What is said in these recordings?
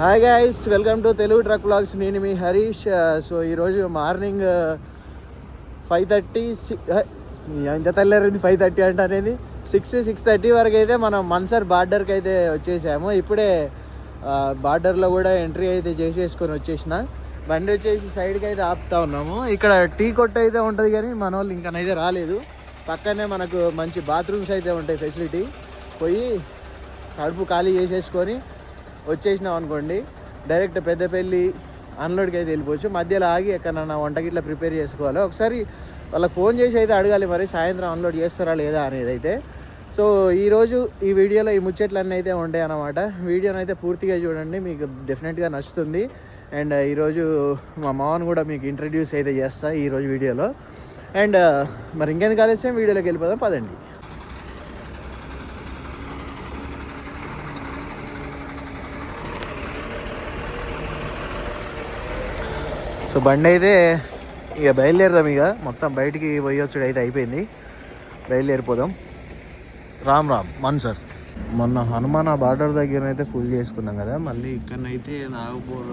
Hi guys welcome to Telugu truck blogs నేను మీ Harish. Uh, so ఈరోజు morning uh, five thirty uh, ఎంత తెల్లారింది ఫైవ్ థర్టీ అంటే అనేది? సిక్స్ సిక్స్ థర్టీ వరకు అయితే మనం మన్సర్ బార్డర్కి అయితే వచ్చేసాము. ఇప్పుడే బార్డర్లో కూడా ఎంట్రీ అయితే చేసేసుకొని వచ్చేసిన. బండి వచ్చేసి సైడ్కి అయితే ఆపుతా ఉన్నాము. ఇక్కడ టీ కొట్టు అయితే ఉంటుంది కానీ మన వాళ్ళు ఇంకనైతే రాలేదు. పక్కనే మనకు మంచి బాత్రూమ్స్ అయితే ఉంటాయి ఫెసిలిటీ పోయి కడుపు ఖాళీ చేసేసుకొని వచ్చేసినాం అనుకోండి డైరెక్ట్ పెద్దపల్లి అన్లోడ్కి అయితే వెళ్ళిపోవచ్చు. మధ్యలో ఆగి ఎక్కడన్నా వంటకి ఇట్లా ప్రిపేర్ చేసుకోవాలి? ఒకసారి వాళ్ళకి ఫోన్ చేసి అయితే అడగాలి మరి సాయంత్రం అన్లోడ్ చేస్తారా లేదా? అనేది అయితే. సో ఈరోజు ఈ వీడియోలో ఈ ముచ్చట్లన్నీ అయితే ఉంటాయి అన్నమాట. వీడియోని అయితే పూర్తిగా చూడండి మీకు డెఫినెట్గా నచ్చుతుంది. అండ్ ఈరోజు మా మామను కూడా మీకు ఇంట్రడ్యూస్ అయితే చేస్తా ఈరోజు వీడియోలో. అండ్ మరి ఇంకెందుకు ఆలస్యం? వీడియోలోకి వెళ్ళిపోదాం పదండి. సో బండి అయితే ఇక బయలుదేరదాం ఇక. మొత్తం బయటికి పోయొచ్చుడు అయితే అయిపోయింది. బయలుదేరిపోదాం. రామ్ రామ్ మన్ సార్. మొన్న హనుమాన్ బార్డర్ దగ్గర అయితే ఫుల్ చేసుకున్నాం కదా. మళ్ళీ ఇక్కడనైతే నాగపూర్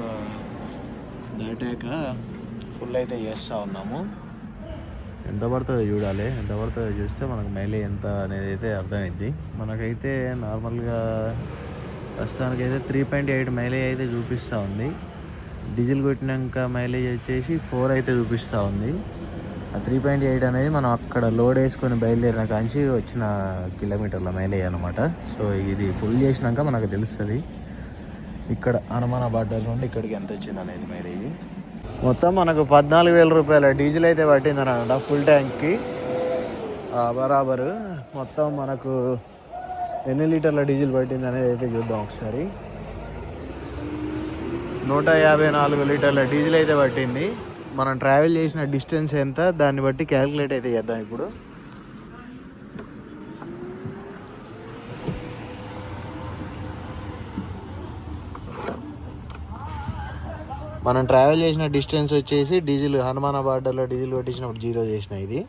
దాటాక ఫుల్ అయితే చేస్తూ ఉన్నాము. ఎంత పడుతుందో చూడాలి. ఎంత పడుతుందో చూస్తే మనకు మైలేజ్ ఎంత అనేది అయితే అర్థమైంది. మనకైతే నార్మల్గా ప్రస్తుతానికైతే త్రీ పాయింట్ ఎయిట్ మైలేజ్ అయితే చూపిస్తూ ఉంది. డీజిల్ కొట్టినాక మైలేజ్ వచ్చేసి ఫోర్ అయితే చూపిస్తూ ఉంది. ఆ త్రీ పాయింట్ ఎయిట్ అనేది మనం అక్కడ లోడ్ వేసుకొని బయలుదేరిన కాంచి వచ్చిన కిలోమీటర్ల మైలేజ్ అనమాట సో ఇది ఫుల్ చేసినాక మనకు తెలుస్తుంది ఇక్కడ అనుమాన బార్డర్ నుండి ఇక్కడికి ఎంత వచ్చింది అనేది మైలేజ్. మొత్తం మనకు పద్నాలుగు వేల రూపాయల డీజిల్ అయితే పట్టింది అనమాట ఫుల్ ట్యాంక్కి బరాబరు. మొత్తం మనకు ఎన్ని లీటర్ల డీజిల్ పట్టింది అనేది అయితే చూద్దాం ఒకసారి. నూట యాభై నాలుగు లీటర్ల డీజిల్ అయితే పట్టింది. మనం ట్రావెల్ చేసిన డిస్టెన్స్ ఎంత దాన్ని బట్టి క్యాలిక్యులేట్ అయితే చేద్దాం ఇప్పుడు. మనం ట్రావెల్ చేసిన డిస్టెన్స్ వచ్చేసి డీజిల్ హనుమాన బార్డర్లో డీజిల్ కొట్టించినప్పుడు జీరో చేసిన ఇది.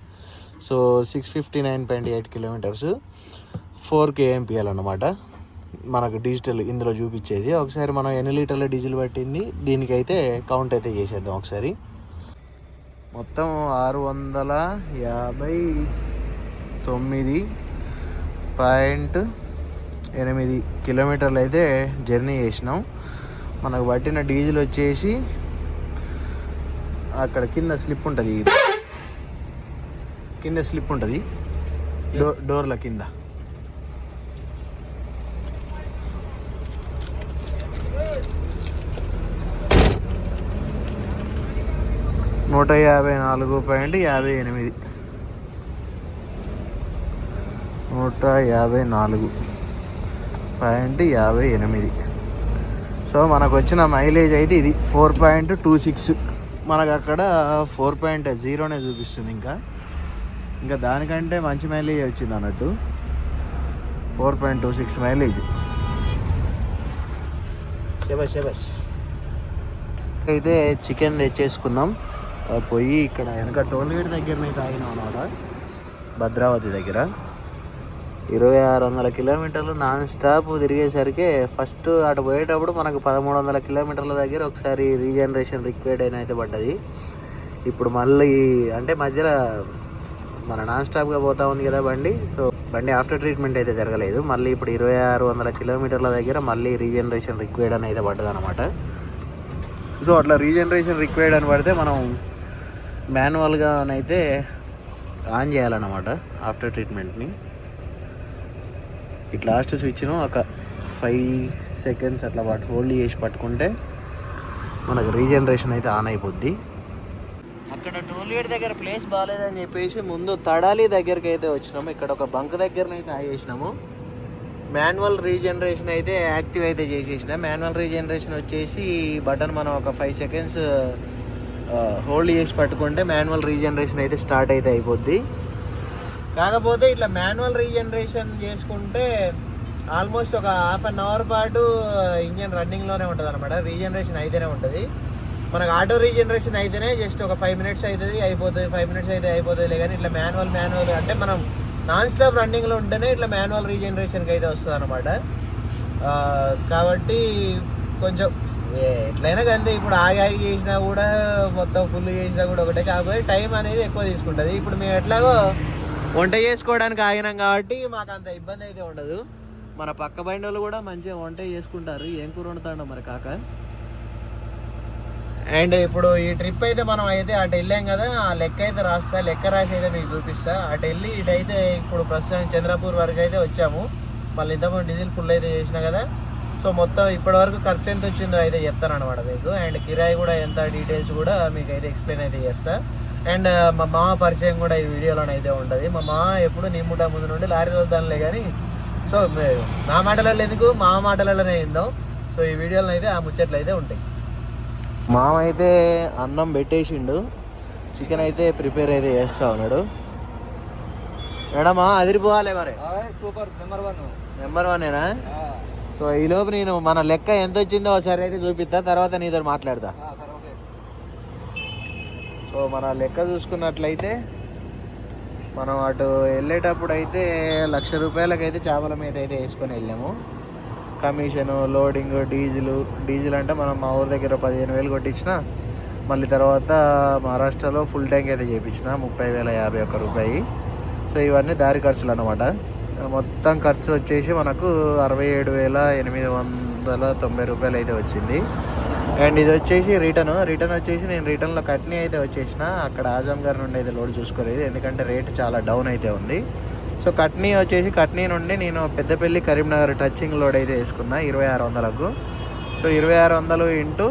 So six fifty nine point eight kilometres four KMPL అనమాట మనకు డిజిటల్ ఇందులో చూపించేది. ఒకసారి మనం ఎన్ని లీటర్ల డీజిల్ పట్టింది? దీనికైతే కౌంట్ అయితే చేసేద్దాం ఒకసారి. మొత్తం ఆరు వందల యాభై తొమ్మిది పాయింట్ ఎనిమిది కిలోమీటర్లు అయితే జర్నీ చేసినాం. మనకు పట్టిన డీజిల్ వచ్చేసి అక్కడ కింద స్లిప్ ఉంటుంది. కింద స్లిప్ ఉంటుంది. డో డోర్ల కింద. నూట యాభై నాలుగు పాయింట్ యాభై ఎనిమిది. నూట యాభై నాలుగు పాయింట్ యాభై ఎనిమిది. సో మనకు వచ్చిన మైలేజ్ అయితే ఇది. Four point two six. మనకు అక్కడ ఫోర్ పాయింట్ జీరోనే చూపిస్తుంది ఇంకా. ఇంకా దానికంటే మంచి మైలేజ్ వచ్చింది అన్నట్టు. Four point two six mileage. శబస్ శబస్ అయితే చికెన్ తెచ్చేసుకున్నాం. పోయి ఇక్కడ వెనక టోల్ గేట్ దగ్గరనే తాగినాం అనమాట. భద్రావతి దగ్గర. ఇరవై ఆరు వందల కిలోమీటర్లు నాన్ స్టాప్ తిరిగేసరికి ఫస్ట్ అటు పోయేటప్పుడు మనకు పదమూడు వందల కిలోమీటర్ల దగ్గర ఒకసారి రీజనరేషన్ రిక్వైర్డ్ అయిన అయితే పడ్డది. ఇప్పుడు మళ్ళీ అంటే మధ్యలో మన నాన్ స్టాప్గా పోతా ఉంది కదా బండి. సో బండి ఆఫ్టర్ ట్రీట్మెంట్ అయితే జరగలేదు. మళ్ళీ ఇప్పుడు ఇరవై ఆరు వందల కిలోమీటర్ల దగ్గర మళ్ళీ రీజనరేషన్ రిక్వైర్డ్ అని అయితే పడ్డది అనమాట సో అట్లా రీజనరేషన్ రిక్వైర్డ్ అని పడితే మనం మాన్యువల్గా అయితే ఆన్ చేయాలన్నమాట ఆఫ్టర్ ట్రీట్మెంట్ని. ఇట్లా లాస్ట్ స్విచ్ను ఒక ఫైవ్ సెకండ్స్ అట్లా పట్టు హోల్డ్ చేసి పట్టుకుంటే మనకు రీజనరేషన్ అయితే ఆన్ అయిపోద్ది. అక్కడ టోల్ గేట్ దగ్గర ప్లేస్ బాగాలేదని చెప్పేసి ముందు తడాలి దగ్గరికి అయితే వచ్చినాము. ఇక్కడ ఒక బంక్ దగ్గరనైతే ఆగేసినాము. మాన్యువల్ రీజనరేషన్ అయితే యాక్టివ్ అయితే చేసేసిన. మాన్యువల్ రీజనరేషన్ వచ్చేసి బటన్ మనం ఒక ఫైవ్ సెకండ్స్ హోల్డ్ చేసి పట్టుకుంటే మాన్యువల్ రీజనరేషన్ అయితే స్టార్ట్ అయితే అయిపోద్ది. కాకపోతే ఇట్లా మాన్యువల్ రీజనరేషన్ చేసుకుంటే ఆల్మోస్ట్ ఒక హాఫ్ అన్ అవర్ పాటు ఇంజన్ రన్నింగ్లోనే ఉంటుంది అనమాట రీజనరేషన్ అయితేనే ఉంటుంది. మనకు ఆటో రీజనరేషన్ అయితేనే జస్ట్ ఒక ఫైవ్ మినిట్స్ అవుతుంది అయిపోతుంది ఫైవ్ మినిట్స్ అయితే అయిపోతుంది కానీ ఇట్లా మాన్యువల్ మాన్యువల్ అంటే మనం నాన్ స్టాప్ రన్నింగ్లో ఉంటేనే ఇట్లా మాన్యువల్ రీజనరేషన్కి అయితే వస్తుంది అనమాట కాబట్టి కొంచెం ఎట్లయినా కంతే ఇప్పుడు ఆగి ఆగి చేసినా కూడా మొత్తం ఫుల్ చేసినా కూడా ఒకటే. కాకపోతే టైం అనేది ఎక్కువ తీసుకుంటుంది. ఇప్పుడు మేము ఎట్లాగో వంట చేసుకోవడానికి ఆగినాం కాబట్టి మాకు అంత ఇబ్బంది అయితే ఉండదు. మన పక్క బండి వాళ్ళు కూడా మంచిగా వంట చేసుకుంటారు. ఏం కూర వండుతాడో మరి కాక. అండ్ ఇప్పుడు ఈ ట్రిప్ అయితే మనం అయితే అటు వెళ్ళాం కదా. ఆ లెక్క అయితే రాస్తా. లెక్క రాసి అయితే మీకు చూపిస్తా. అటు వెళ్ళి ఇటు అయితే ఇప్పుడు ప్రస్తుతం చంద్రపూర్ వరకు అయితే వచ్చాము. మళ్ళీ ఇంతకుముందు డీజిల్ ఫుల్ అయితే చేసిన కదా. సో మొత్తం ఇప్పటి వరకు ఖర్చు ఎంత వచ్చిందో అయితే చెప్తాను అనమాట మీకు. అండ్ కిరాయి కూడా ఎంత డీటెయిల్స్ కూడా మీకు అయితే ఎక్స్ప్లెయిన్ అయితే చేస్తా. అండ్ మా మామ పరిచయం కూడా ఈ వీడియోలోనే అయితే ఉంటుంది. మా మామ ఎప్పుడు నీ ముఠా ముందు నుండి లారీ తోలుతానులే కానీ సో మే- నా మాటలలో ఎందుకు? మా మాటలలోనే ఇందాం సో ఈ వీడియోలో అయితే ఆ ముచ్చట్లు అయితే ఉంటాయి. మామ అయితే అన్నం పెట్టేసిండు. చికెన్ అయితే ప్రిపేర్ అయితే చేస్తా ఉన్నాడు. మేడమా అదిరిపోవాలి మరి. సూపర్. Number one. నెంబర్ వన్నేనా సో ఈ లోపు నేను మన లెక్క ఎంత వచ్చిందో ఒకసారి అయితే చూపిస్తా తర్వాత నీతో మాట్లాడతా. సరే ఓకే. సో మన లెక్క చూసుకున్నట్లయితే మనం అటు వెళ్ళేటప్పుడు అయితే లక్ష రూపాయలకైతే చేపల మీద అయితే వేసుకొని వెళ్ళాము. కమిషను లోడింగ్ డీజిల్ డీజిల్ అంటే మనం మా ఊరి దగ్గర పదిహేను వేలు కొట్టించిన మళ్ళీ తర్వాత మహారాష్ట్రలో ఫుల్ ట్యాంక్ అయితే చేయించిన ముప్పై వేల యాభై ఒక్క రూపాయి. సో ఇవన్నీ దారి ఖర్చులు అనమాట మొత్తం ఖర్చు వచ్చేసి మనకు అరవై ఏడు వేల ఎనిమిది వందల తొంభై రూపాయలు అయితే వచ్చింది. అండ్ ఇది వచ్చేసి రిటర్న్. రిటర్న్ వచ్చేసి నేను రిటర్న్లో కట్నీ అయితే వచ్చేసిన. అక్కడ ఆజాం గారి నుండి అయితే లోడ్ చూసుకోలేదు. ఎందుకంటే రేట్ చాలా డౌన్ అయితే ఉంది. సో కట్నీ వచ్చేసి కట్నీ నుండి నేను పెద్దపల్లి కరీంనగర్ టచింగ్ లోడ్ అయితే వేసుకున్నా ఇరవై ఆరు వందలకు. సో ఇరవై ఆరు వందలు ఇంటూ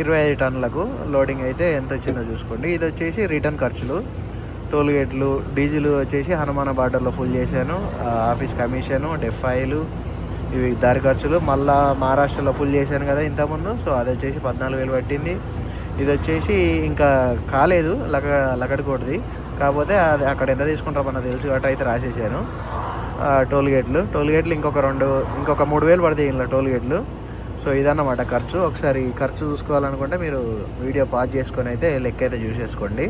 ఇరవై ఐదు టన్నులకు లోడింగ్ అయితే ఎంత వచ్చిందో చూసుకోండి. ఇది వచ్చేసి రిటర్న్ ఖర్చులు. టోల్ గేట్లు డీజిల్ వచ్చేసి హనుమాన బార్డర్లో ఫుల్ చేశాను. ఆఫీస్ కమిషను డెఫ్ఐలు ఇవి దారి ఖర్చులు. మళ్ళా మహారాష్ట్రలో ఫుల్ చేశాను కదా ఇంతకుముందు. సో అది వచ్చేసి పద్నాలుగు వేలు పట్టింది. ఇది వచ్చేసి ఇంకా కాలేదు లక లకడికోటిది. కాకపోతే అది అక్కడ ఎంత తీసుకుంటారో మనకు తెలుసు కాబట్టి అయితే రాసేసాను. టోల్ గేట్లు. టోల్ గేట్లు ఇంకొక రెండు ఇంకొక మూడు వేలు పడతాయి ఇంట్లో టోల్ గేట్లు. సో ఇదన్నమాట ఖర్చు. ఒకసారి ఖర్చు చూసుకోవాలనుకుంటే మీరు వీడియో పాజ్ చేసుకొని అయితే లెక్క అయితే చూసేసుకోండి.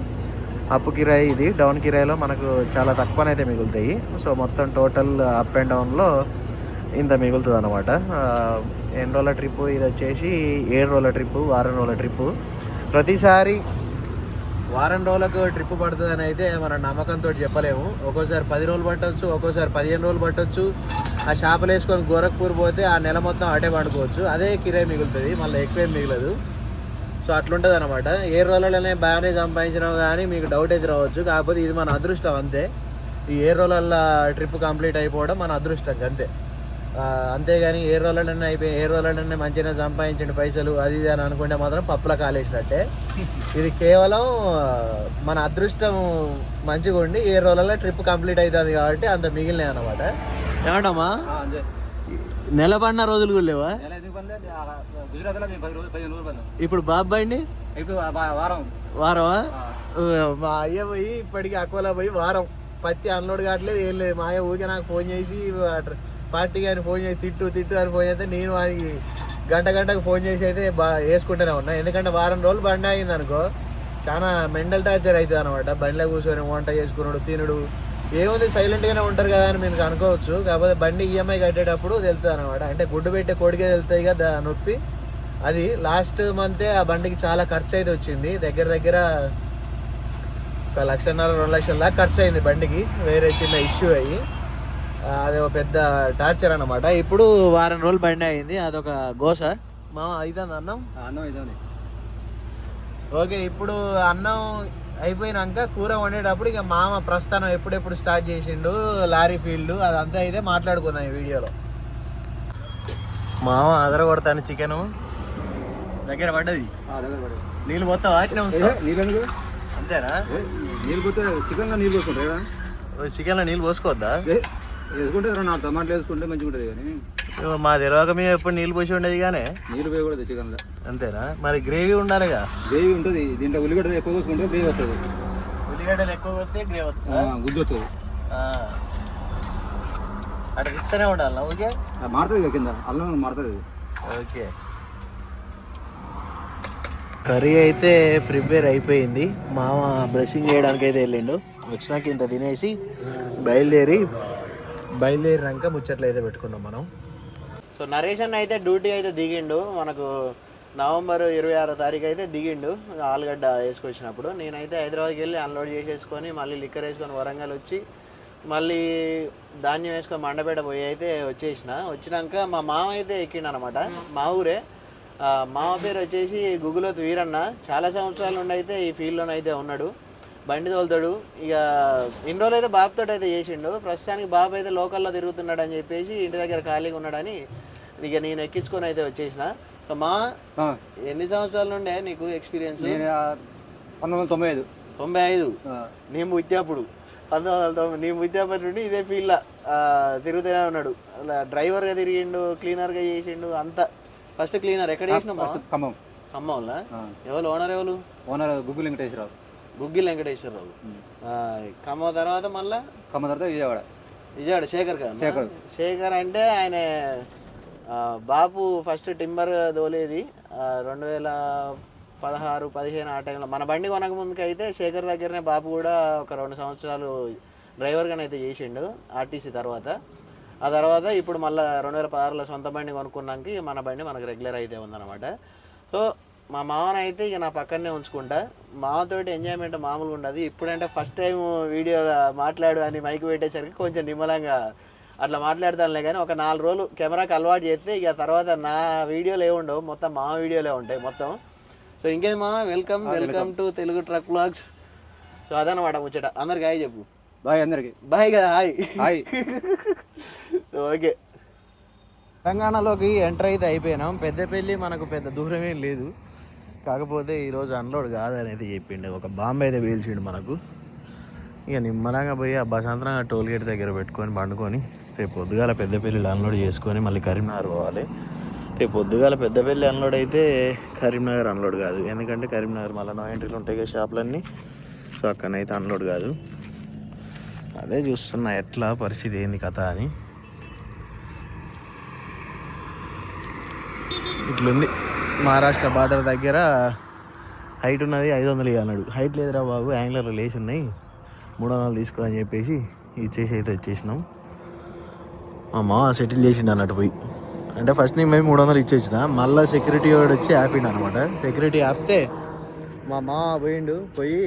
అప్పు కిరాయి ఇది డౌన్ కిరాయిలో మనకు చాలా తక్కువనైతే మిగులుతాయి. సో మొత్తం టోటల్ అప్ అండ్ డౌన్లో ఇంత మిగులుతుంది అనమాట ఎన్ని రోజుల ట్రిప్ ఇది వచ్చేసి ఏడు రోజుల ట్రిప్ వారం రోజుల ట్రిప్ ప్రతిసారి వారం రోజులకు ట్రిప్ పడుతుంది అని అయితే మన నమ్మకంతో చెప్పలేము. ఒక్కోసారి పది రోజులు పట్టవచ్చు ఒక్కోసారి పదిహేను రోజులు పట్టవచ్చు ఆ షాపులు వేసుకొని గోరఖ్పూర్ పోతే ఆ నెల మొత్తం అటే పండుకోవచ్చు. అదే కిరాయి మిగులుతుంది మళ్ళీ ఎక్కువేం మిగలదు. సో అట్లుంటుంది అనమాట ఏ రోజులలోనే బాగానే సంపాదించినావు కానీ మీకు డౌట్ అయితే రావచ్చు. కాకపోతే ఇది మన అదృష్టం అంతే. ఈ ఏ రోజులలో ట్రిప్ కంప్లీట్ అయిపోవడం మన అదృష్టం అంతే. అంతేగాని ఏ రోజులనే అయిపోయి ఏ రోజులనే మంచిగా సంపాదించిన పైసలు అది ఇది అని అనుకుంటే మాత్రం పప్పుల కాలేసినట్టే. ఇది కేవలం మన అదృష్టం మంచిగా ఉండి ఏ రోజులలో ట్రిప్ కంప్లీట్ అవుతుంది కాబట్టి అంత మిగిలినాయి అనమాట ఏమంటామా అంతే. నెల పడిన రోజులు కూడా లేవా? ఇప్పుడు బాబాయిని ఇప్పుడు వారం. వారమా? మా అయ్య పోయి ఇప్పటికి అకోలా పోయి వారం. పత్తి అన్లోడ్ కావట్లేదు ఏం లేదు. మా అయ్య ఊరికే నాకు ఫోన్ చేసి పార్టీ కానీ ఫోన్ చేసి తిట్టు తిట్టు అని ఫోన్ చేస్తే నేను వాడికి గంట గంటకు ఫోన్ చేసి అయితే బా వేసుకుంటూనే ఉన్నా. ఎందుకంటే వారం రోజులు బండి అయింది అనుకో చాలా మెంటల్ టార్చర్ అవుతుంది అనమాట బండిలో కూర్చొని వంట చేసుకున్నాడు తినుడు. ఏముంది సైలెంట్గానే ఉంటారు కదా అని మీరు అనుకోవచ్చు. కాకపోతే బండి ఈఎంఐ కట్టేటప్పుడు తెలుస్తుంది అనమాట అంటే గుడ్డు పెట్టే కోడికే తెలుస్తాయి కదా నొప్పి. అది లాస్ట్ మంతే ఆ బండికి చాలా ఖర్చు అయితే వచ్చింది. దగ్గర దగ్గర ఒక లక్షన్నర రెండు లక్షల దాకా ఖర్చు అయింది బండికి. వేరే చిన్న ఇష్యూ అయ్యి. అది ఒక పెద్ద టార్చర్ అన్నమాట. ఇప్పుడు వారం రోజులు బండి అయింది. అదొక గోస. మామ అవుతుంది అన్నం? అన్నం అవుతుంది ఓకే ఇప్పుడు అన్నం అయిపోయినాక కూర వండేటప్పుడు ఇక మామ ప్రస్థానం ఎప్పుడెప్పుడు స్టార్ట్ చేసిండు లారీ ఫీల్డ్ అదంతా అయితే మాట్లాడుకుందాం ఈ వీడియోలో. మామ అదర కొడతాను చికెన్. దగ్గర పడ్డది. నీళ్ళు మొత్తం వాటినే ఏ, నీళ్ళు అంతేనా? నీళ్ళు పోతే చికెన్లో నీళ్ళు పోసుకుంటారు చికెన్లో నీళ్ళు పోసుకోవద్దా? వేసుకుంటే నాలుగు టమాటాలు వేసుకుంటే మంచిగా ఉంటుంది కానీ. మా తెలియక మేము ఎప్పుడు నీళ్ళు పోసి ఉండేది కానీ. నీళ్ళు వేయకూడదు చికెన్లో. అంతేనా? మరి గ్రేవీ ఉండాలిగా. గ్రేవీ ఉంటుంది. దీంట్లో ఉల్లిగడ్డ ఎక్కువ వేసుకుంటే గ్రేవీ వస్తుంది. ఉల్లిగడ్డలు ఎక్కువ వస్తే గ్రేవీ వస్తుందా? గుజ్జు వస్తుంది. అటు తిస్తూనే ఉండాలి ఓకే మారుతుంది కింద. అల్లం మారుతుంది. ఓకే. కర్రీ అయితే ప్రిపేర్ అయిపోయింది. మామ బ్రషింగ్ చేయడానికి అయితే వెళ్ళిండు. వచ్చినాక ఇంత తినేసి బయలుదేరి బయలుదేరినాక ముచ్చట్లు అయితే పెట్టుకుందాం మనం. సో నరేష్ అన్న అయితే డ్యూటీ అయితే దిగిండు. మనకు నవంబర్ ఇరవై ఆరో తారీఖు అయితే దిగిండు. ఆలుగడ్డ వేసుకొచ్చినప్పుడు నేనైతే హైదరాబాద్కి వెళ్ళి అన్లోడ్ చేసేసుకొని మళ్ళీ లిక్కర్ వేసుకొని వరంగల్ వచ్చి మళ్ళీ ధాన్యం వేసుకొని మండపేట పోయి అయితే వచ్చేసిన. వచ్చినాక మా మామ అయితే ఎక్కిండు అనమాట మా ఊరే మామ పేరు వచ్చేసి గుగులోత్ వీరన్న. చాలా సంవత్సరాల నుండి అయితే ఈ ఫీల్డ్లోనే అయితే ఉన్నాడు. బండి తోలుతాడు. ఇక ఇన్ని రోజులు అయితే బాబుతో అయితే చేసిండు. ప్రస్తుతానికి బాబు అయితే లోకల్లో తిరుగుతున్నాడు అని చెప్పేసి ఇంటి దగ్గర ఖాళీగా ఉన్నాడని ఇక నేను ఎక్కించుకొని అయితే వచ్చేసిన. మా ఎన్ని సంవత్సరాల నుండే నీకు ఎక్స్పీరియన్స్ పంతొమ్మిది వందల తొంభై ఐదు. తొంభై ఐదు. నేను పుట్టినప్పుడు పంతొమ్మిది వందల తొంభై నేను పుట్టినప్పటి నుండి ఇదే ఫీల్డ్లో తిరుగుతూనే ఉన్నాడు. అలా డ్రైవర్గా తిరిగిండు క్లీనర్గా చేసిండు అంతా. ఫస్ట్ క్లీనర్ ఎక్కడ చేసినావు ఫస్ట్ ఖమ్మం. ఖమ్మంలో. ఎవరు ఓనర్ ఎవరు? ఓనర్ గుగ్గులు వెంకటేశ్వరరావు. గుగ్గిల్ వెంకటేశ్వరరావు. ఖమ్మం తర్వాత మళ్ళా? ఖమ్మం తర్వాత విజయవాడ. విజయవాడ శేఖర్ గారు శేఖర్. శేఖర్ అంటే ఆయన బాపు ఫస్ట్ టింబర్ దోలేది రెండు వేల పదహారు పదిహేను ఆ టైంలో. మన బండి కొనక ముందుకు అయితే శేఖర్ దగ్గరనే బాపు కూడా ఒక రెండు సంవత్సరాలు డ్రైవర్గానే అయితే చేసిండు ఆర్టీసీ తర్వాత. ఆ తర్వాత ఇప్పుడు మళ్ళీ రెండు వేల పదహారులో సొంత బండి కొనుక్కున్నాక మన బండి మనకు రెగ్యులర్ అయితే ఉందన్నమాట. సో మా మామని అయితే ఇక నా పక్కనే ఉంచుకుంటా. మామతోటి ఎంజాయ్మెంట్ మామూలుగా ఉండదు. ఇప్పుడంటే ఫస్ట్ టైం వీడియో మాట్లాడు అని మైక్ పెట్టేసరికి కొంచెం నిమ్మలంగా అట్లా మాట్లాడతానులే కానీ ఒక నాలుగు రోజులు కెమెరాకి అలవాటు చేస్తే ఇక తర్వాత నా వీడియోలు ఏముండవు మొత్తం మా వీడియోలే ఉంటాయి మొత్తం. సో ఇంకేది మా welcome welcome to Telugu truck blogs so అదనమాట ముచ్చట. అందరికి హాయ్ చెప్పు. బాయ్ అందరికి. బాయ్ కదా హాయ్. హాయ్. సో ఓకే తెలంగాణలోకి ఎంటర్ అయితే అయిపోయినాం. పెద్దపల్లి మనకు పెద్ద దూరం ఏం లేదు. కాకపోతే ఈరోజు అన్లోడ్ కాదనేది చెప్పిండు. ఒక బాంబే అయితే పీల్చిండు మనకు. ఇక నిమ్మలంగా పోయి ఆ బసంతరంగా టోల్ గేట్ దగ్గర పెట్టుకొని పండుకొని రేపు పొద్దుగాల పెద్దపల్లిలో అన్లోడ్ చేసుకొని మళ్ళీ కరీంనగర్ పోవాలి. రేపు పొద్దుగాల పెద్దపల్లి అన్లోడ్ అయితే కరీంనగర్ అన్లోడ్ కాదు. ఎందుకంటే కరీంనగర్ మళ్ళీ నో ఎంట్రీలు ఉంటాయి కదా షాపులన్నీ. సో అక్కడనైతే అన్లోడ్ కాదు. అదే చూస్తున్నా ఎట్లా పరిస్థితి ఏంది కథ అని. ఇట్లుంది. మహారాష్ట్ర బార్డర్ దగ్గర హైట్ ఉన్నది ఐదు వందలు అన్నాడు. హైట్ లేదురా బాబు యాంగ్లర్లు లేచి ఉన్నాయి. మూడు వందలు తీసుకోవాలని అని చెప్పేసి ఇచ్చేసి అయితే వచ్చేసినాం. మా సెటిల్ చేసిండు అన్నట్టు పోయి. అంటే ఫస్ట్ నేను మేము మూడు వందలు ఇచ్చేసిన మళ్ళీ సెక్యూరిటీ వాడు వచ్చి ఆపిండు అనమాట సెక్యూరిటీ ఆపితే మా మామ పోయిండు పోయి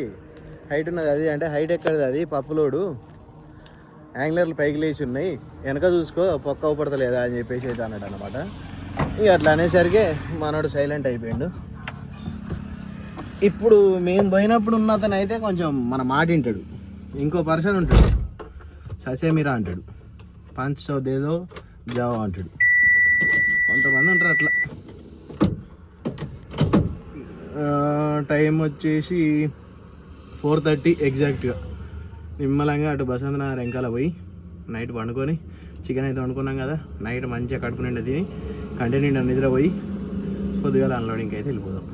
హైట్ ఉన్నది అది అంటే హైట్ ఎక్కడది అది పప్పులోడు. యాంగ్లర్లు పైకి లేచి ఉన్నాయి. వెనక చూసుకో పొక్క ఊపడతలేదా అని చెప్పేసి అయితే అన్నాడు అనమాట ఇక అట్లా అనేసరికి మనోడు సైలెంట్ అయిపోయిండు. ఇప్పుడు మేము పోయినప్పుడు ఉన్న అతను అయితే కొంచెం మన మాట వింటాడు. ఇంకో పర్సన్ ఉంటాడు. ససేమిరా అంటాడు. పంచ్ సో దేదో జావో అంటాడు. కొంతమంది ఉంటారు అట్లా. టైం వచ్చేసి ఫోర్ థర్టీ ఎగ్జాక్ట్గా. నిమ్మలంగా అటు బసంత వెంకాల పోయి నైట్ పండుకొని చికెన్ అయితే వండుకున్నాం కదా నైట్ మంచిగా కడుపు నిండా తిని కంటి నిండా నిద్ర పోయి కొద్దిగా అన్లోడింగ్కి అయితే వెళ్ళిపోదాం.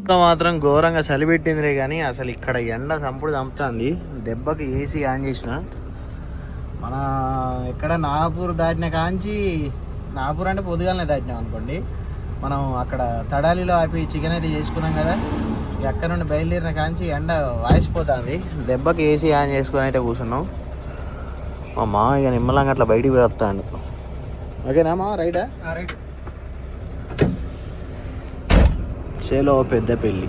ఇంకా మాత్రం ఘోరంగా చలిపెట్టిందిరే కానీ అసలు ఇక్కడ ఎండ సంపుడు చంపుతుంది. దెబ్బకి ఏసీ ఆన్ చేసిన. మన ఇక్కడ నాగపూర్ దాటిన కాంచి నాగపూర్ అంటే పొద్దుగాలనే దాటినాం అనుకోండి. మనం అక్కడ తడాలిలో ఆపి చికెన్ అయితే చేసుకున్నాం కదా. ఇక అక్కడ నుండి బయలుదేరిన కాంచి ఎండ వాయిసిపోతుంది. దెబ్బకి ఏసీ ఆన్ చేసుకొని అయితే కూర్చున్నాం. మా మా ఇక నిమ్మలంగా అట్లా బయటికి పోతాడు ఓకేనా మా రైటా? రైట్. చేలో పెద్ద పెళ్ళి.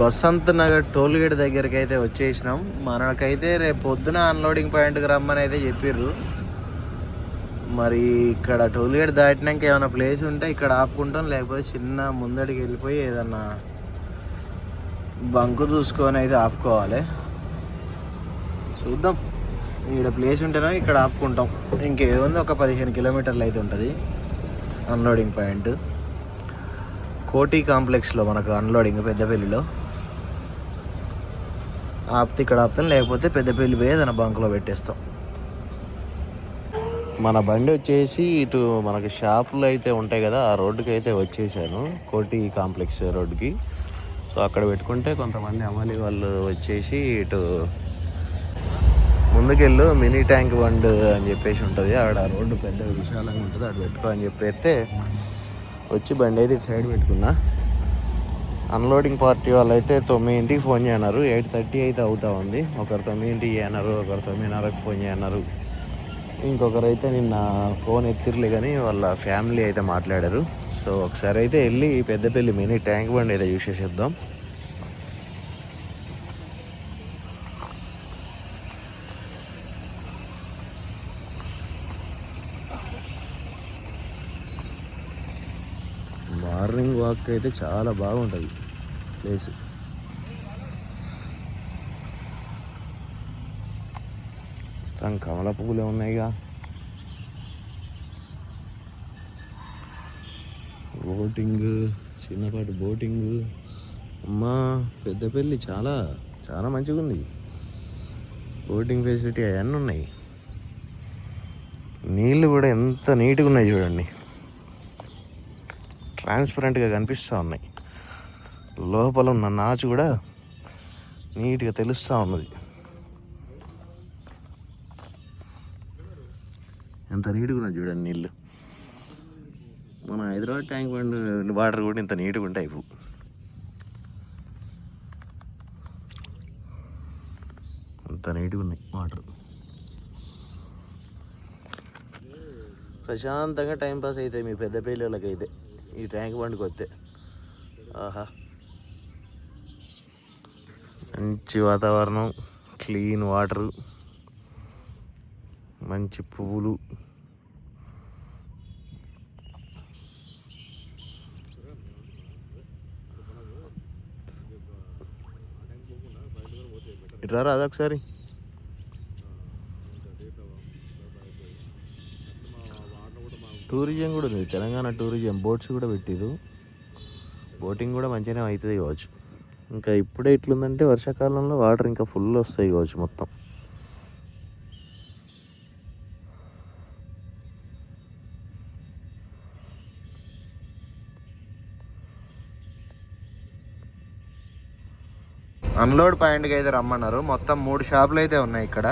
బసంత్ నగర్ టోల్గేట్ దగ్గరికి అయితే వచ్చేసినాం. మనకైతే రేపు పొద్దున అన్లోడింగ్ పాయింట్కి రమ్మని అయితే చెప్పిర్రు. మరి ఇక్కడ టోల్గేట్ దాటినాక ఏమైనా ప్లేస్ ఉంటే ఇక్కడ ఆపుకుంటాం లేకపోతే చిన్న ముందడికి వెళ్ళిపోయి ఏదన్నా బంకు చూసుకొని అయితే ఆపుకోవాలి. చూద్దాం. ఇక్కడ ప్లేస్ ఉంటేనో ఇక్కడ ఆపుకుంటాం. ఇంకేముంది? ఒక పదిహేను కిలోమీటర్లు అయితే ఉంటుంది అన్లోడింగ్ పాయింట్ కోటి కాంప్లెక్స్లో మనకు అన్లోడింగ్ పెద్దపల్లిలో. ఆపితే ఇక్కడ ఆపుతాం లేకపోతే పెద్దపల్లి పోయి ఏదైనా బంకులో పెట్టేస్తాం. మన బండి వచ్చేసి ఇటు మనకి షాపులు అయితే ఉంటాయి కదా ఆ రోడ్డుకి అయితే వచ్చేసాను కోటి కాంప్లెక్స్ రోడ్డుకి. సో అక్కడ పెట్టుకుంటే కొంతమంది అమలి వాళ్ళు వచ్చేసి ఇటు ముందుకెళ్ళు మినీ ట్యాంక్ బండ్ అని చెప్పేసి ఉంటుంది. ఆడ రోడ్డు పెద్ద విశాలంగా ఉంటుంది అక్కడ పెట్టుకో అని చెప్పేస్తే వచ్చి బండి అయితే ఇటు సైడ్ పెట్టుకున్నా. అన్లోడింగ్ పార్టీ వాళ్ళు అయితే తొమ్మిదింటికి ఫోన్ చేయన్నారు. ఎయిట్ థర్టీ అయితే అవుతా ఉంది. ఒకరు తొమ్మిదింటికి చేయన్నారు ఒకరు తొమ్మిదిన్నరకు ఫోన్ చేయన్నారు. ఇంకొకరు అయితే నిన్న ఫోన్ ఎత్తిర్లే కానీ వాళ్ళ ఫ్యామిలీ అయితే మాట్లాడారు. సో ఒకసారి అయితే వెళ్ళి పెద్దపల్లి మినీ ట్యాంక్ బండి అయితే చూసేసేద్దాం మార్నింగ్ వాక్ అయితే చాలా బాగుంటుంది ప్లేస్. మొత్తం కమల పువ్వులే ఉన్నాయిగా. బోటింగ్ చిన్నపాటి బోటింగ్. అమ్మా పెద్దపల్లి చాలా చాలా మంచిగా ఉంది బోటింగ్ ఫెసిలిటీ అవన్నీ ఉన్నాయి. నీళ్ళు కూడా ఎంత నీట్గా ఉన్నాయి చూడండి. ట్రాన్స్పరెంట్గా కనిపిస్తూ ఉన్నాయి. లోపల ఉన్న నాచు కూడా నీట్గా తెలుస్తూ ఉన్నది. ఎంత నీట్గా ఉన్నది చూడండి నీళ్ళు. మన హైదరాబాద్ ట్యాంక్ బండ్ వాటర్ కూడా ఇంత నీట్గా ఉంటాయి ఇప్పుడు అంత నీట్గా ఉన్నాయి వాటర్. ప్రశాంతంగా టైంపాస్ అవుతాయి మీ పెద్ద పిల్లలకి ఈ ట్యాంక్ బండికి వస్తే ఆహా. మంచి వాతావరణం క్లీన్ వాటరు మంచి పువ్వులు. ఇట్లా రాదా ఒకసారి? టూరిజం కూడా ఉంది తెలంగాణ టూరిజం బోట్స్ కూడా పెట్టిరు. బోటింగ్ కూడా మంచిగానే అవుతుంది కావచ్చు. ఇంకా ఇప్పుడే ఇట్లుందంటే వర్షాకాలంలో వాటర్ ఇంకా ఫుల్ వస్తాయి కావచ్చు మొత్తం. అన్లోడ్ పాయింట్కి అయితే రమ్మన్నారు. మొత్తం మూడు షాపులు అయితే ఉన్నాయి ఇక్కడ.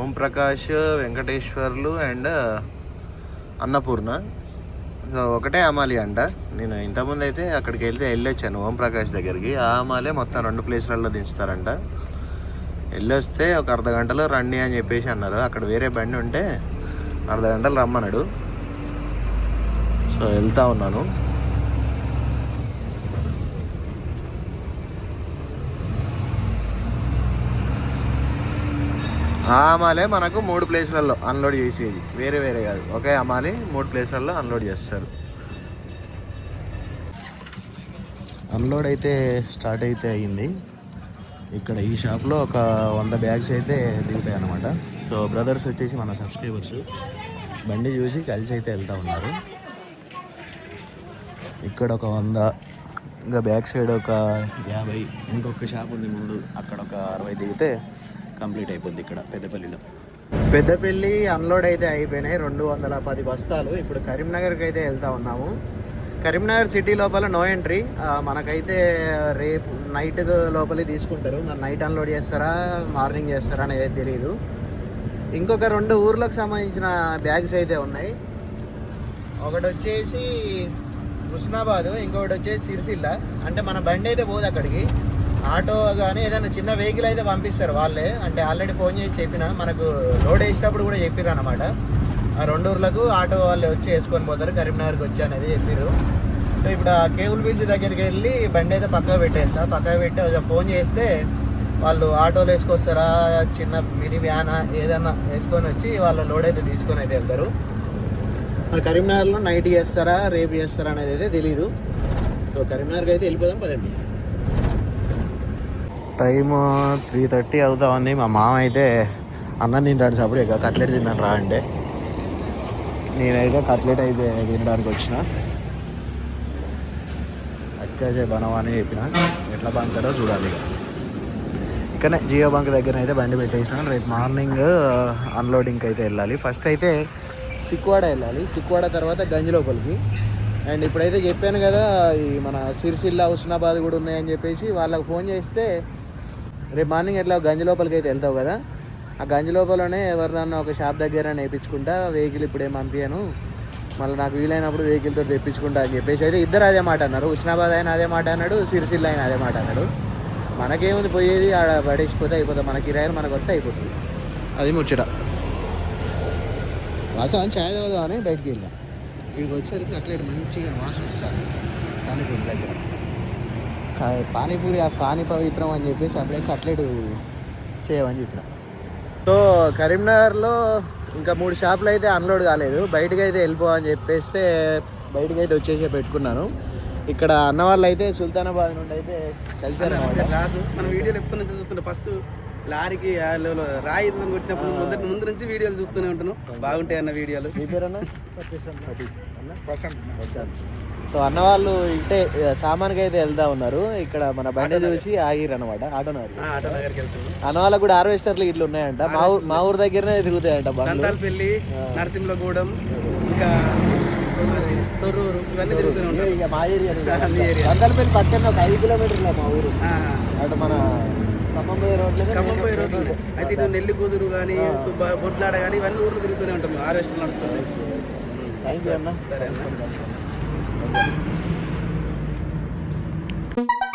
ఓం ప్రకాష్ వెంకటేశ్వర్లు అండ్ అన్నపూర్ణ. సో ఒకటే అమాలి అంట. నేను ఇంతకుముందు అయితే అక్కడికి వెళ్తే వెళ్ళొచ్చాను ఓం ప్రకాష్ దగ్గరికి. ఆ అమాలే మొత్తం రెండు ప్లేస్లలో దించుతారంట. వెళ్ళొస్తే ఒక అర్ధ గంటలో రండి అని చెప్పేసి అన్నారు. అక్కడ వేరే బండి ఉంటే అర్ధ గంటలు రమ్మన్నాడు. సో వెళ్తా ఉన్నాను. ఆ అమాలే మనకు మూడు ప్లేస్లలో అన్లోడ్ చేసేది. వేరే వేరే కాదు. ఒకే అమాలి మూడు ప్లేస్లలో అన్లోడ్ చేస్తారు. అన్లోడ్ అయితే స్టార్ట్ అయితే అయ్యింది ఇక్కడ ఈ షాప్లో ఒక వంద బ్యాగ్స్ అయితే దిగుతాయి అనమాట సో బ్రదర్స్ వచ్చేసి మన సబ్స్క్రైబర్స్. బండి చూసి కలిసి అయితే వెళ్తూ ఉన్నారు. ఇక్కడ ఒక వంద ఇంకా బ్యాక్ సైడ్ ఒక యాభై ఇంకొక షాప్ ఉంది ముందు. అక్కడ ఒక అరవై దిగితే కంప్లీట్ అయిపోద్ది ఇక్కడ పెద్దపల్లిలో. పెద్దపల్లి అన్లోడ్ అయితే అయిపోయినాయి రెండు వందల పది బస్తాలు. ఇప్పుడు కరీంనగర్కి అయితే వెళ్తా ఉన్నాము. కరీంనగర్ సిటీ లోపల నో ఎంట్రీ మనకైతే రేపు నైట్ లోపలే తీసుకుంటారు. మరి నైట్ అన్లోడ్ చేస్తారా మార్నింగ్ చేస్తారా అనేది తెలియదు ఇంకొక రెండు ఊర్లకు సంబంధించిన బ్యాగ్స్ అయితే ఉన్నాయి. ఒకటి వచ్చేసి హుస్నాబాదు ఇంకొకటి వచ్చేసి సిరిసిల్ల. అంటే మన బండి అయితే పోదు అక్కడికి. ఆటో కానీ ఏదైనా చిన్న వెహికల్ అయితే పంపిస్తారు వాళ్ళే. అంటే ఆల్రెడీ ఫోన్ చేసి చెప్పిన. మనకు లోడ్ వేసేటప్పుడు కూడా చెప్పారు అనమాట ఆ రెండు ఊర్లకు ఆటో వాళ్ళు వచ్చి వేసుకొని పోతారు. కరీంనగర్కి వచ్చి అనేది చెప్పారు సో ఇప్పుడు ఆ కేబుల్ బ్రిడ్జ్ దగ్గరికి వెళ్ళి బండి అయితే పక్కకు పెట్టేస్తా. పక్కకు పెట్టి ఫోన్ చేస్తే వాళ్ళు ఆటోలు వేసుకొస్తారా? చిన్న మినీ వ్యాన్ ఏదన్నా వేసుకొని వచ్చి వాళ్ళ లోడ్ అయితే తీసుకొని అయితే వెళ్తారు. మరి కరీంనగర్లో నైట్ చేస్తారా? రేపు చేస్తారా అనేది అయితే తెలియదు సో కరీంనగర్కి అయితే వెళ్ళిపోదాం పదండి. టైం త్రీ థర్టీ అవుతా ఉంది. మా మామ అయితే అన్నం తింటాడు సప్పుడు ఇక కట్లెట్ తిన్నాను రా అంటే. నేనైతే కట్లెట్ అయితే తినడానికి వచ్చిన. అత్యాచే బనవా అని చెప్పిన. ఎట్లా బంకాడో చూడాలి ఇక. ఇక్కడనే జియో బంక్ దగ్గర అయితే బండి పెట్టేసిన. రేపు మార్నింగ్ అన్లోడింగ్కి అయితే వెళ్ళాలి. ఫస్ట్ అయితే సిక్వాడ వెళ్ళాలి. సిక్వాడ తర్వాత గంజి లోపలికి. అండ్ ఇప్పుడైతే చెప్పాను కదా ఈ మన సిరిసిల్ల హుస్నాబాద్ కూడా ఉన్నాయని చెప్పేసి వాళ్ళకి ఫోన్ చేస్తే రేపు మార్నింగ్ ఎట్లా గంజి లోపలికి అయితే వెళ్తావు కదా? ఆ గంజి లోపలనే ఎవరిదన్నా ఒక షాప్ దగ్గర నేర్పించుకుంటా వెహికల్ ఇప్పుడు పంపించాను మళ్ళీ నాకు వీలైనప్పుడు వెహికల్తో తెప్పించుకుంటా అని చెప్పేసి అయితే ఇద్దరు అదే మాట అన్నారు. హుస్నాబాద్ ఆయన అదే మాట అన్నాడు సిరిసిల్ల ఆయన అదే మాట అన్నాడు. మనకేముంది పోయేది? ఆడ పడేసిపోతే అయిపోతుంది మన కిరాయిలు మనకు వస్తే అయిపోతుంది. అది ముచ్చట. వాసన ఛాయ్ తాగుదాం అని బయటికి వెళ్ళాం. ఇక్కడికి వచ్చేసరికి అట్లే మంచిగా వాసన వస్తుంది. పానీపూరి దగ్గర. పానీపూరి ఆ పానీ పవిత్రం అని చెప్పేసి అప్పుడే కట్లెట్ చేయమని చెప్పిన. సో కరీంనగర్లో ఇంకా మూడు షాపులు అయితే అన్లోడ్ కాలేదు. బయటకు అయితే వెళ్ళిపో అని చెప్పేస్తే బయటకు అయితే వచ్చేసి పెట్టుకున్నాను. ఇక్కడ అన్న వాళ్ళు అయితే సుల్తానాబాద్ నుండి అయితే కలిసారు మన వీడియోలు ఎప్పటి నుంచి చూస్తుంటే ఫస్ట్ లారీకి రాయి కొట్టినప్పుడు మొదటి ముందు నుంచి వీడియోలు చూస్తూనే ఉంటాను బాగుంటాయి అన్న వీడియోలు. మీ పేరన్నా? సతీష్ అన్న. సో అన్న వాళ్ళు ఇటే సామాన్కి అయితే వెళ్తా ఉన్నారు. ఇక్కడ మన బండి చూసి ఆగిరు అనమాట ఆటో వెళ్తాను అన్న వాళ్ళకు కూడా హార్వెస్టర్లు ఇట్లా ఉన్నాయంట. మా ఊరు మా ఊరు దగ్గరనే తిరుగుతాయంట బండ్లు. నరసింహగూడెం ఇంకా తొర్రూరు ఇవన్నీ తిరుగుతూనే ఇక మా ఏరియా పక్కన ఒక ఐదు కిలోమీటర్ల మా ఊరు. అటు మన రోడ్లు అయితే నెల్లి కూతురు కానీ బొడ్లాడ కానీ ఇవన్నీ ఊర్లు తిరుగుతూనే ఉంటాము హార్వెస్టర్ నడుస్తుంది. థ్యాంక్ యూ అన్న. సరే అన్న. Obrigado.